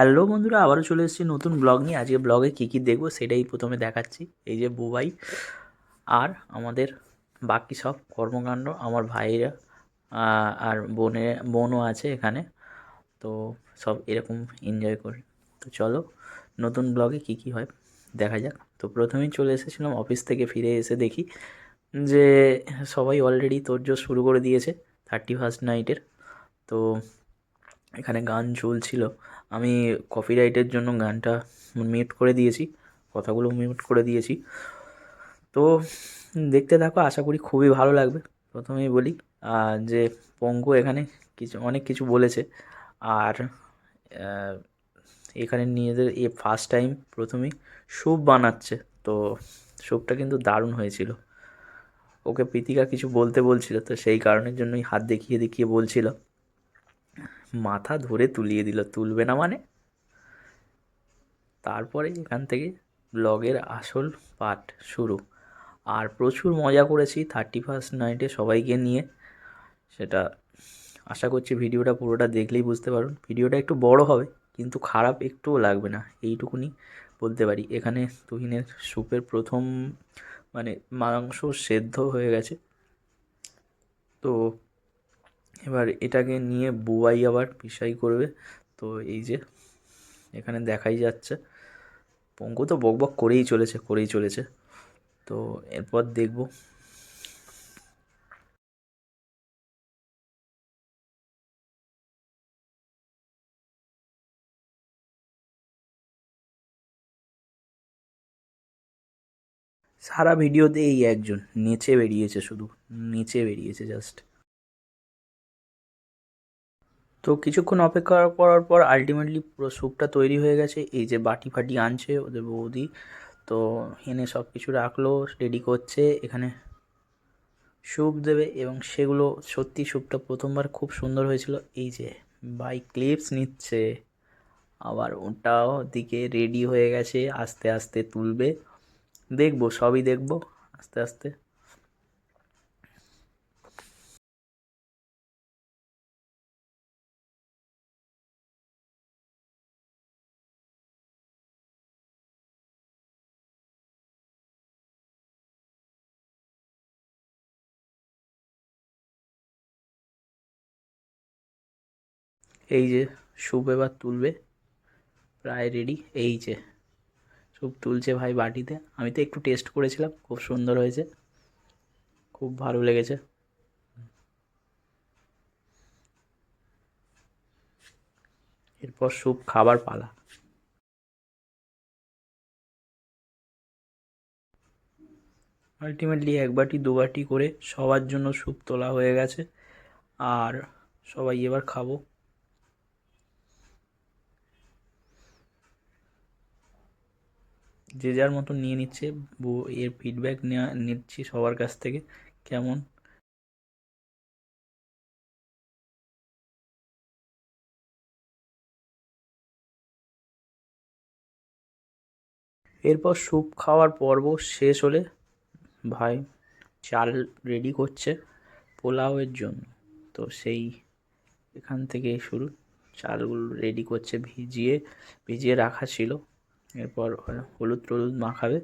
Hello বন্ধুরা, আবারও চলে এসেছি নতুন ব্লগ নিয়ে। আজকে ব্লগে কী কী দেখব সেটাই প্রথমে দেখাচ্ছি। এই যে বুবাই আর আমাদের বাকি সব কর্মকাণ্ড, আমার ভাইরা আর বোনে, বোনও আছে এখানে। তো সব এরকম এনজয় করি। তো চলো, নতুন ব্লগে কী কী হয় দেখা যাক। তো প্রথমেই চলে এসেছিলাম অফিস থেকে ফিরে এসে দেখি যে সবাই অলরেডি তোড়জোড় শুরু করে দিয়েছে থার্টি ফার্স্ট নাইটের তো এখানে গান চলছিল। আমি কপিরাইটের জন্য গানটা মিউট করে দিয়েছি, কথাগুলো মিউট করে দিয়েছি। তো দেখতে থাকো, আশা করি খুবই ভালো লাগবে। প্রথমেই বলি যে পঙ্কু এখানে কিছু, অনেক কিছু বলেছে। আর এখানে নিজেদের এ ফার্স্ট টাইম প্রথমেই স্যুপ বানাচ্ছে। তো স্যুপটা কিন্তু দারুণ হয়েছিল। ওকে প্রীতিকা কিছু বলতে বলছিল, তো সেই কারণের জন্যই হাত দেখিয়ে দেখিয়ে বলছিল। মাথা ধরে তুলিয়ে দিল, তুলবে না মানে? তারপরে এখান থেকে ব্লগের আসল পার্ট শুরু। আর প্রচুর মজা করেছি থার্টি ফার্স্ট নাইটে সবাইকে নিয়ে। সেটা আশা করছি ভিডিওটা পুরোটা দেখলেই বুঝতে পারুন। ভিডিওটা একটু বড় হবে, কিন্তু খারাপ একটুও লাগবে না। এইটুকুনি বলতে পারি। এখানে তুহিনের স্যুপের প্রথম মানে মাংস সেদ্ধ হয়ে গেছে। তো এবার এটাকে নিয়ে বুয়াই আবার পিসাই করবে। তো এই যে, এখানে দেখাই যাচ্ছে। পঙ্কু তো বকবক করেই চলেছে করেই চলেছে। তো এরপর দেখব। সারা ভিডিওতে এই একজন, নেচে বেরিয়েছে শুধু, নেচে বেরিয়েছে জাস্ট তো কিছুক্ষণ অপেক্ষা করার পর আলটিমেটলি পুরো স্যুপটা তৈরি হয়ে গেছে। এই যে বাটি ফাটি আনছে ওদের বৌদি, তো এনে সব কিছু রাখল রেডি করছে, এখানে স্যুপ দেবে এবং সেগুলো সত্যি স্যুপটা প্রথমবার খুব সুন্দর হয়েছিল। এই যে বাই ক্লিপস নিচ্ছে, আবার ওটাও দিকে রেডি হয়ে গেছে, আস্তে আস্তে তুলবে। দেখব, সবই দেখব, আস্তে আস্তে। এই যে স্যুপ এবার তুলবে। প্রায় রেডি এই যে স্যুপ তুলছে ভাই বাটিতে। আমি তো একটু টেস্ট করেছিলাম, খুব সুন্দর হয়েছে। খুব ভালো লেগেছে। এরপর স্যুপ খাবার পালা। আলটিমেটলি এক বাটি, দু বাটি করে সবার জন্য স্যুপ তোলা হয়ে গেছে। আর সবাই এবার খাব। যে যার মতো নিয়ে নিচ্ছে এর ফিডব্যাক নেওয়া নিচ্ছি সবার কাছ থেকে, কেমন? এরপর স্যুপ খাওয়ার পর্ব শেষ হলে ভাই চাল রেডি করছে পোলাওয়ের জন্য। তো সেই এখান থেকে শুরু। চালগুলো রেডি করছে, ভিজিয়ে ভিজিয়ে রাখা ছিল। এরপর হলুদ টলুদ মাখাবে।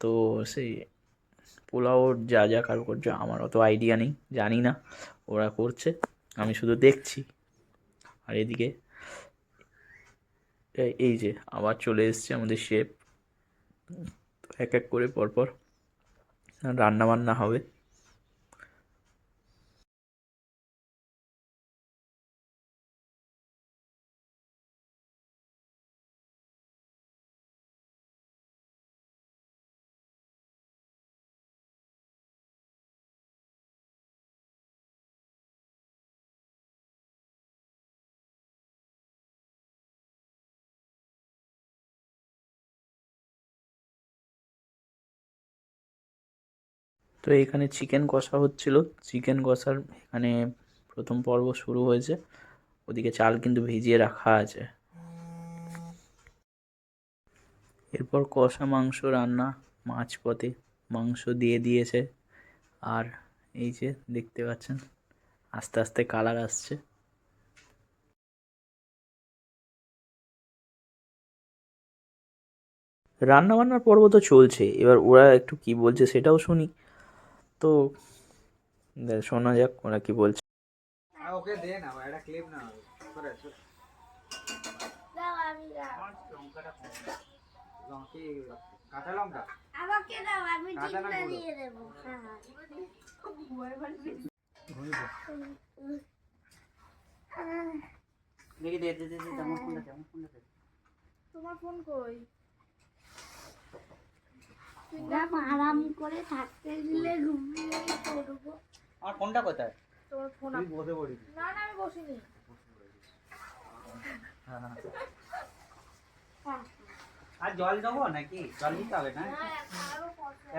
তো সেই পোলাওর যা যা কারুকার্য, আমার অত আইডিয়া নেই, জানি না ওরা করছে। আমি শুধু দেখছি। আর এদিকে এই- যে আবার চলে এসছে আমাদের শেফ এক এক করে পরপর রান্না বান্না হবে। তো এখানে চিকেন কষা হচ্ছিল। চিকেন কষার এখানে প্রথম পর্ব শুরু হয়েছে। ওদিকে চাল কিন্তু ভিজিয়ে রাখা আছে। এরপর কষা মাংস রান্না মাছ পথে মাংস দিয়ে দিয়েছে। আর এই যে দেখতে পাচ্ছেন, আস্তে আস্তে কালার আসছে। রান্না বান্নার পর্ব তো চলছে, এবার ওরা একটু কি বলছে সেটাও শুনি। তো দে- শোনা যাক ওরা কি বলছে। আর ওকে দে না ভাই, একটা ক্লিপ না কাঁচা লঙ্কা? আমাকে দাও আমি ডিমটা দিয়ে দেবো। হ্যাঁ। ঘুরি দে। দেখি দে দে দে দে আমার ফোনটা দে আমার ফোনটা দে। তোমার ফোন কই? দেখো আরাম করে থাকতে দিলে ঘুমিয়ে পড়ব। আমার ফোনটা কোথায়? তোমার ফোন তুই বসে পড়বি না না আমি বসিনি। হ্যাঁ হ্যাঁ। হ্যাঁ। আর জল দেবো নাকি? জল দিতে হবে না?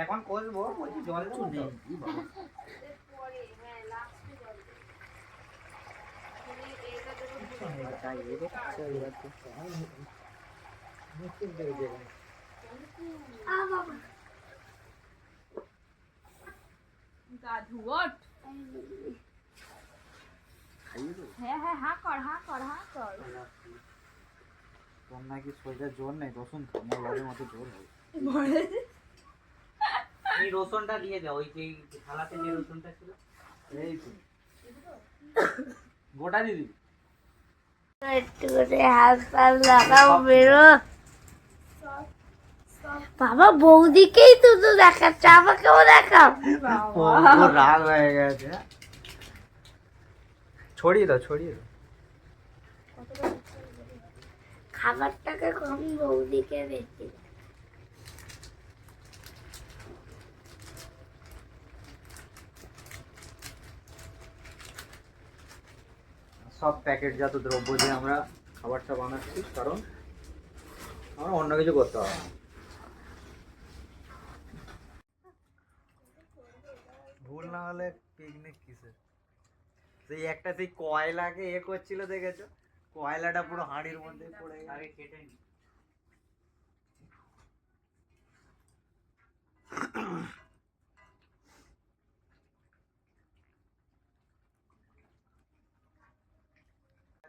এখন কষবো বলছি জল দেবো তো? বাবা ওঠ হ্যাঁ হ্যাঁ হা কর হা কর হা কর। তোর নাকি শরীরে জোর নেই রসুন খা আমার লগের মতো জোর হবে। এই রসুনটা দিয়ে দাও ওই যে থালাতে যে রসুনটা ছিল। এই তো। গোটা দিদি একটু করে হাত পাল লাগাও বেরো। বাবা বৌদিকেই শুধু দেখাচ্ছে আমাকেও দেখাও ও রাগ হয়ে গেছে ছড়িয়ে দাও ছড়িয়ে দাও খাবারটাকে কম বৌদিকে বেশি। সব প্যাকেটজাত দ্রব্য দিয়ে আমরা খাবারটা বানাচ্ছি কারণ আমরা অন্য কিছু করতে হবে না। ভুল না হলে পিকনিক কিসের? সেই একটা সেই কয়লাকে এ করছিল দেখেছ? কয়লাটা পুরো হাঁড়ির মধ্যে পড়ে গেছে। আগে কেটে নি।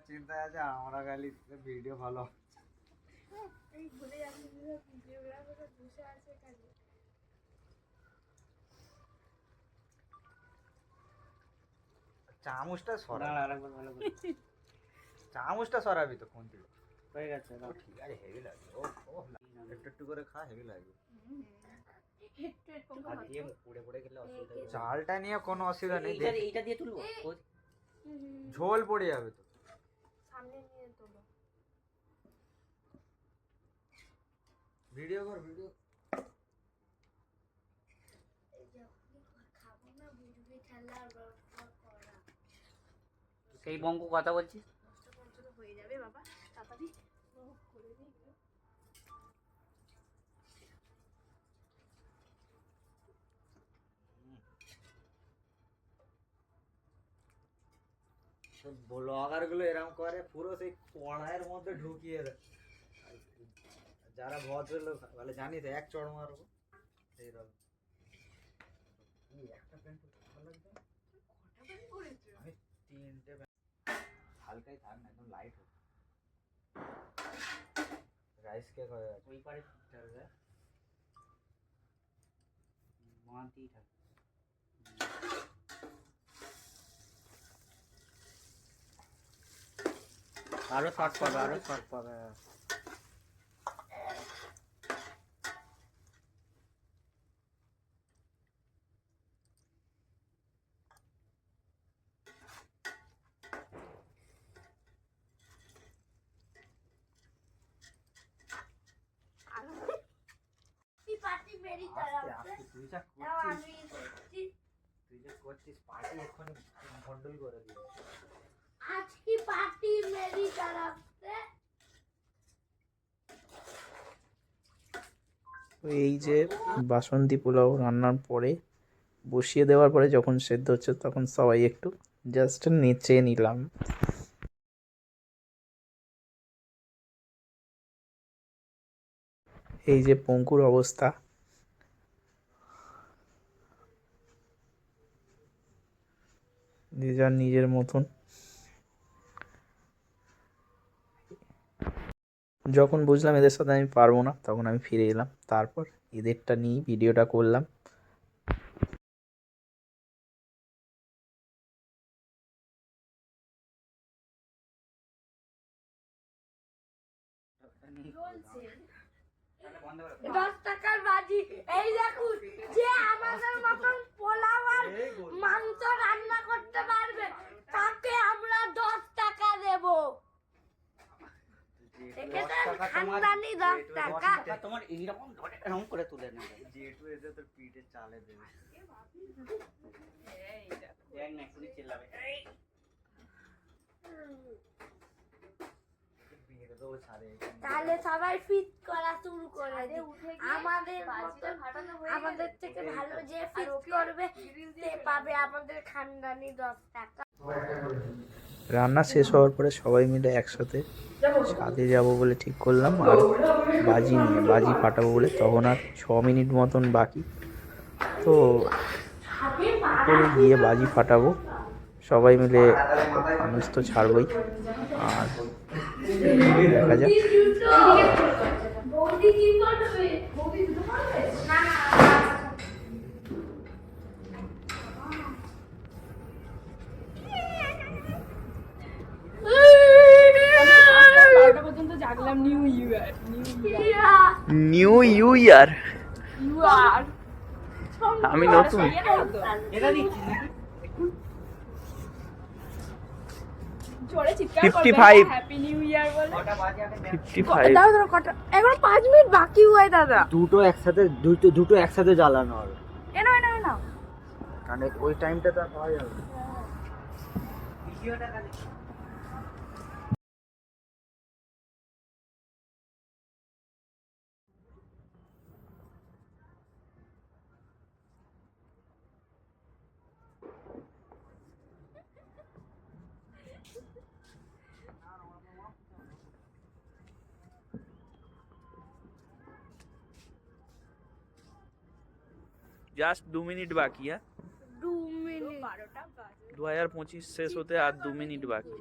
চিন্তা আছে আমরা খালি ভিডিও ভালো এই ভুলে যাচ্ছি বসে আছে এখানে চামচটা সরা আরেকবার ভালো করে। চামচটা সরাবি তো কোন দিকে হয়ে গেছে। ঠিক আছে হেভি লাগে ও ও একটু একটু করে খা হেভি লাগবে। চালটা নিয়ে কোনো অসুবিধা নেই এইটা দিয়ে তুলবো? ঝোল পড়ে যাবে তো। সামনে নিয়ে তোলো। ভিডিও কর ভিডিও। খাব না বুঝবি খেলা সেই বঙ্কু কথা দশটা হয়ে ব্লগারগুলো এরকম করে, পুরো সেই কড়াইয়ের মধ্যে ঢুকিয়ে দেয়। যারা ভদ্রলোক বলে জানিস এক চড় মারবো। এইরকম এই একটা প্যান্ট ভালো লাগবে না? আমি তিনটে প্যান্ট হালকাই থাক না একদম লাইট হোক। রাইস কে করে ওই পারে হবে মানতেই থাক। আরও শর্ট পাবে আরও শর্ট পাবে পার্টি মেরি আস্তে তরফ আস্তে পার্টি মেরি এই যে বাসন্তী পোলাও রান্নার পরে বসিয়ে দেওয়ার পরে যখন সেদ্ধ হচ্ছে তখন সবাই একটু জাস্ট নেচে নিলাম। এই যে পঙ্কুর অবস্থা। যে যার নিজের মতন। যখন বুঝলাম এদের সাথে আমি পারব না তখন আমি ফিরে এলাম। তারপর এদেরটা নিয়েই ভিডিওটা করলাম। দশ টাকার বাজি। এই দেখুন যে আমাদের মতন আর মাংস রান্না করতে পারবে তাকে আমরা দশ টাকা দেব খানদানি টাকা। তোমার এইরকম ধরে এরকম করে তুলে নেবে। জেঠু এসে তোর পিঠে চালে দেবে। দেখ। না চিল্লাবে। তাহলে সবাই ফিট করা শুরু করে আমাদের আমাদের থেকে ভালো যে ফিট করবে সে পাবে আমাদের খানদানি দশ টাকা। রান্না শেষ হওয়ার পরে সবাই মিলে একসাথে ছাদে যাব বলে ঠিক করলাম আর বাজি নিয়ে, বাজি ফাটাবো বলে তখন আর ছ মিনিট মতন বাকি। তো করে গিয়ে বাজি ফাটাবো। সবাই মিলে মানুষ তো ছাড়বই। আর দেখা যাক বৌদি কি করবে বৌদি দুটো করবে না না বারোটা new year new new you year আমি নতুন। এটা দিচ্ছি। নাকি জোরে চিৎকার 55 হ্যাপি নিউ ইয়ার বলে। কটা বাজে আগে দেখ। ফিফটি ফাইভ দাদা দাদা কটা এখন পাঁচ মিনিট বাকি হয় দাদা। দুটো একসাথে দুটো দুটো একসাথে জ্বালানো হবে। এনো এনো এনো। কারণ ওই টাইমটা তো আর পাওয়া যাবে ভিডিওটা জাস্ট দু মিনিট বাকি হ্যাঁ দু মিনিট বারোটা বাজে দু হাজার পঁচিশ শেষ হতে আর দু মিনিট বাকি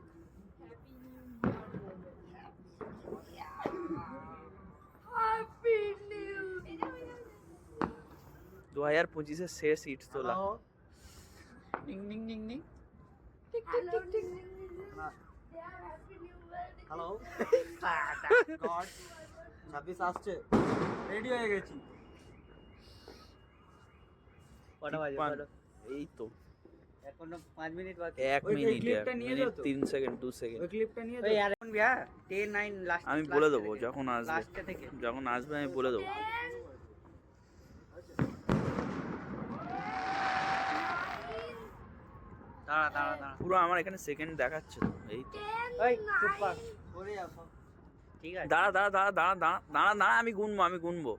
হ্যাপি নিউ দু হাজার পঁচিশের শেষ ইট তোলা ding ding ding ding hello hello god ছাব্বিশ আসছে রেডি হয়ে গেছি কটা বাজে? কটা? এই তো। এখনও পাঁচ মিনিট বাকি। এক ওই- ওই মিনিট ক্লিপটা নিয়ে যাও তো। তিন সেকেন্ড দু সেকেন্ড ওই ক্লিপটা নিয়ে আর এখন বিয়া? টেন নাইন লাস্ট আমি বলে দেবো যখন আসবে। লাস্টে থেকে। যখন আসবে আমি বলে দেবো। দাঁড়া দাঁড়া দাঁড়া। পুরো আমার এখানে সেকেন্ড দেখাচ্ছে তো এই তো। ওই চুপ কর। যাও ঠিক আছে। দাঁড়া দাঁড়া দাঁড়া দাঁড়া দাঁড়া দাঁড়া দাঁড়া আমি গুনবো আমি গুনবো।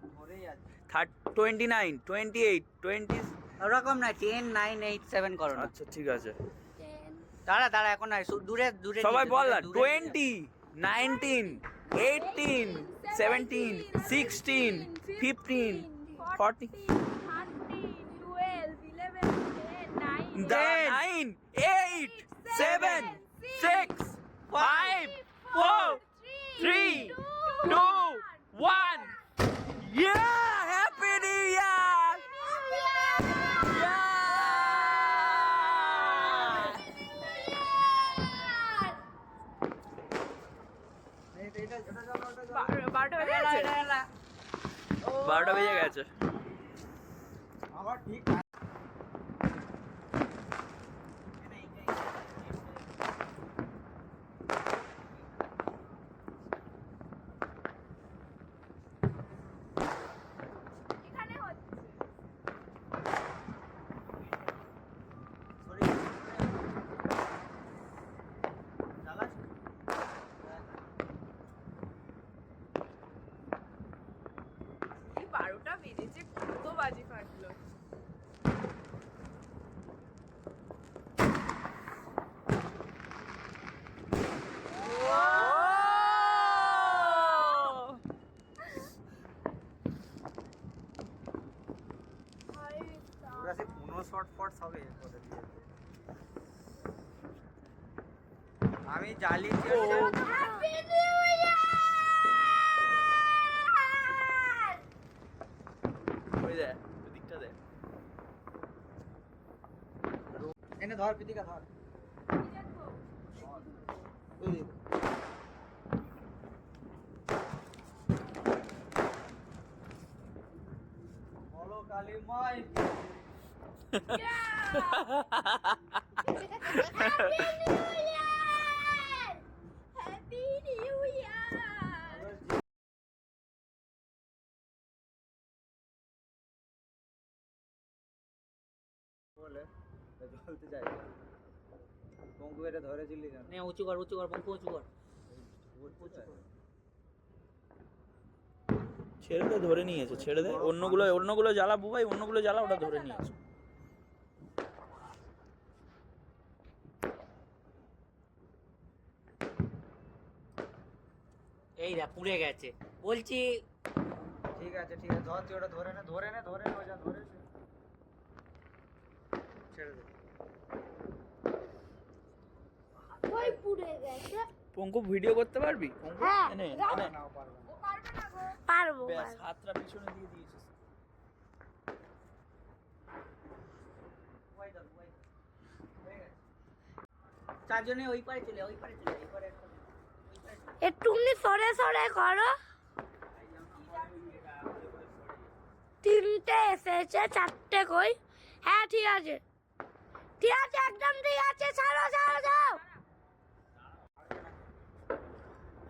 Third twenty nine twenty eight twenty ওরকম না টেন নাইন এইট সেভেন করো না আচ্ছা ঠিক আছে দাঁড়া দাঁড়া এখন নাই শুধু দূরে দূরে সবাই বল না। Twenty nineteen eighteen seventeen sixteen fifteen forty nine eight seven six five four three two one Yeah! Happy New Year! বারোটা বেজে গেছে। আমার ঠিক এখানে হচ্ছে এই বারোটা বেজেছে কত বাজি ফাটলো পুরা সে পনেরো শর্ট ফট। আমি এনে ধর পিতিকা ধর। বলো কালী মাই। হ্যাপি তা জ্বলতে যাই পঙ্কু এটা ধরেছিলি কেন? নে উঁচু কর উঁচু কর পঙ্কু উঁচু কর। ছেড়ে দে ধরে নিয়েছে ছেড়ে দে। অন্যগুলো অন্যগুলো জ্বালা বুবাই অন্যগুলো জ্বালা ওটা ধরে নিয়েছে। এই দেখ পুড়ে গেছে। বলছি ঠিক আছে ঠিক আছে ধরছি ওটা ধরে নে ধরে নে ধরে নে ওটা ধরে ছেড়ে দে। ওই পুড়ে গেছে। পঙ্কু ভিডিও করতে পারবি? পঙ্কু? হ্যাঁ, এনে। এনে। পারবে না। পারব ব্যাস হাতটা পিছনে দিয়ে দিয়েছিস। চারজনে ওই পারে চলে ওই পারে চলে ওই পারে। একটুখানি সরে সরে করো। তিনটে এসেছে চারটে কই? হ্যাঁ ঠিক আছে। ঠিক আছে একদম ঠিক আছে ছাড়ো ছাড়ো ছাড়ো রেডি চুপচাপ ধরে থাক যেমন যাচ্ছে যা। আর নিচ্ছে কারও আমার এটা লাস্টে আমারও নাইনি আমারও নাই লাস্টে যাব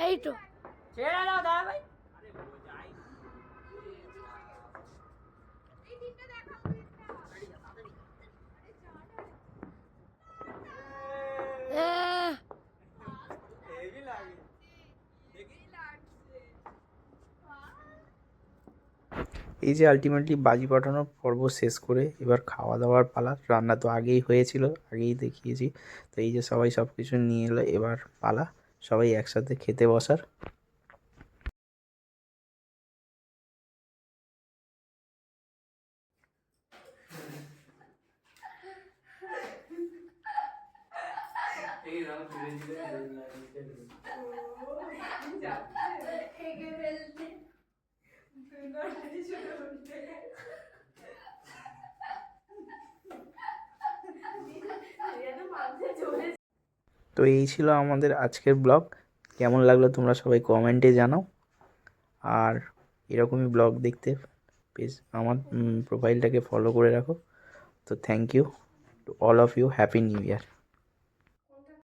এই তো ছেড়ে দাও দাদা ভাই এ, হেভি লাগে এই যে আলটিমেটলি বাজি পাঠানোর পর্ব শেষ করে এবার খাওয়া দাওয়ার পালা রান্না তো আগেই হয়েছিল আগেই দেখিয়েছি। তো এই যে সবাই সব কিছু নিয়ে এলো এবার পালা সবাই একসাথে খেতে বসার। তো এই ছিল আমাদের আজকের ব্লগ। কেমন লাগল তোমরা সবাই কমেন্টে জানাও। আর এরকমই ব্লগ দেখতে পেজ আমার প্রোফাইলটাকে ফলো করে রাখো। তো thank you to all of you happy new year